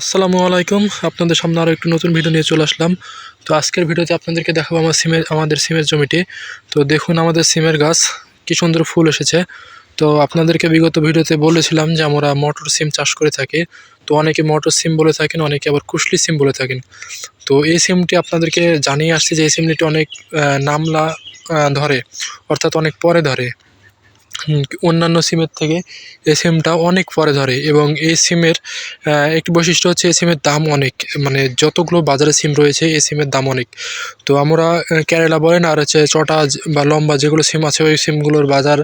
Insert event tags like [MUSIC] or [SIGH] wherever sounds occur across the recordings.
আসসালামু আলাইকুম। আপনাদের সামনে আরও একটু নতুন ভিডিও নিয়ে চলে আসলাম। তো আজকের ভিডিওতে আপনাদেরকে দেখাবো আমার সিমের, আমাদের সিমের জমিটি। তো দেখুন, আমাদের সিমের গাছ কি সুন্দর ফুল এসেছে। তো আপনাদেরকে বিগত ভিডিওতে বলেছিলাম যে আমরা মটর সিম চাষ করে থাকি। তো অনেকে মটর সিম বলে থাকেন, অনেকে আবার কুশলি সিম বলে থাকেন। তো এই সিমটি আপনাদেরকে জানিয়ে আসছি যে এই সিমটি অনেক নামলা ধরে, অর্থাৎ অনেক পরে ধরে। অন্যান্য সিমের থেকে এই সিমটা অনেক পরে ধরে এবং এই সিমের একটি বৈশিষ্ট্য হচ্ছে এই সিমের দাম অনেক। মানে যতগুলো বাজারে সিম রয়েছে, এই সিমের দাম অনেক। তো আমরা কেরালা বলেন আর হচ্ছে চটা বা লম্বা যেগুলো সিম আছে, ওই সিমগুলোর বাজার,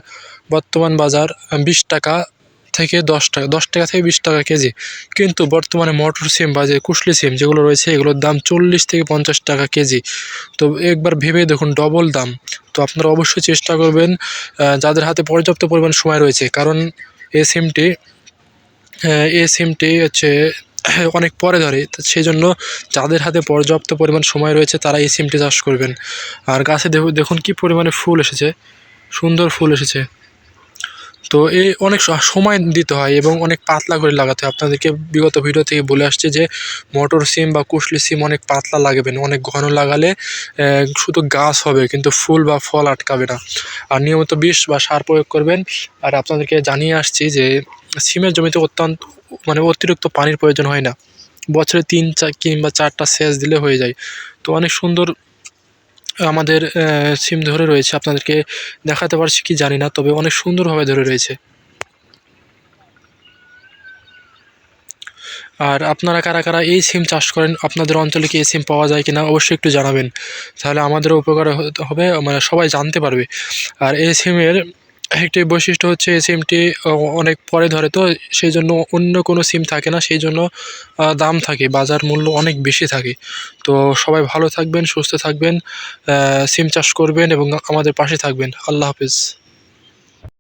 বর্তমান বাজার বিশ টাকা থেকে দশ টাকা দশ টাকা থেকে বিশ টাকা কেজি। কিন্তু বর্তমানে মটর সিম বা যে কুশলি সিম যেগুলো রয়েছে, এগুলোর দাম চল্লিশ থেকে পঞ্চাশ টাকা কেজি। তো একবার ভেবে দেখুন, ডবল দাম। তো আপনারা অবশ্যই চেষ্টা করবেন যাদের হাতে পর্যাপ্ত পরিমাণ সময় রয়েছে। কারণ এই সিমটি এই সিমটি হচ্ছে [COUGHS] অনেক পরে ধরে। তো সেই জন্য যাদের হাতে পর্যাপ্ত পরিমাণ সময় রয়েছে, তারা এই সিমটি চাষ করবেন। আর গাছে দেখুন কী পরিমাণে ফুল এসেছে। সুন্দর ফুল এসেছে। তো এই অনেক সময় দিতে হয় এবং অনেক পাতলা করে লাগাতে হয়। আপনাদেরকে বিগত ভিডিও থেকে বলে আসছে যে মটর সিম বা কুশলি সিম অনেক পাতলা লাগাবেন, অনেক ঘন লাগালে শুধু গাছ হবে কিন্তু ফুল বা ফল আটকাবে না। আর নিয়মিত বিষ বা সার প্রয়োগ করবেন। আর আপনাদেরকে জানিয়ে আসছি যে সিমের জমিতে অত্যন্ত মানে অতিরিক্ত পানির প্রয়োজন হয় না। বছরে তিন চার কিংবা চারটা সেচ দিলে হয়ে যায়। তো অনেক সুন্দর আমাদের সিম ধরে রয়েছে। আপনাদেরকে দেখাতে পারছি কি জানি না, তবে অনেক সুন্দরভাবে ধরে রয়েছে। আর আপনারা কারা কারা এই সিম চাষ করেন, আপনাদের অঞ্চলে কি এই সিম পাওয়া যায় কিনা অবশ্যই একটু জানাবেন। তাহলে আমাদেরও উপকার হবে মানে সবাই জানতে পারবে। আর এই সিমের একটি বৈশিষ্ট্য হচ্ছে এই সিমটি অনেক পরে ধরে, তো সেই জন্য অন্য কোনো সিম থাকে না সেই জন্য দাম থাকে, বাজার মূল্য অনেক বেশি থাকে। তো সবাই ভালো থাকবেন, সুস্থ থাকবেন সিম চাষ করবেন এবং আমাদের পাশে থাকবেন। আল্লাহ হাফিজ।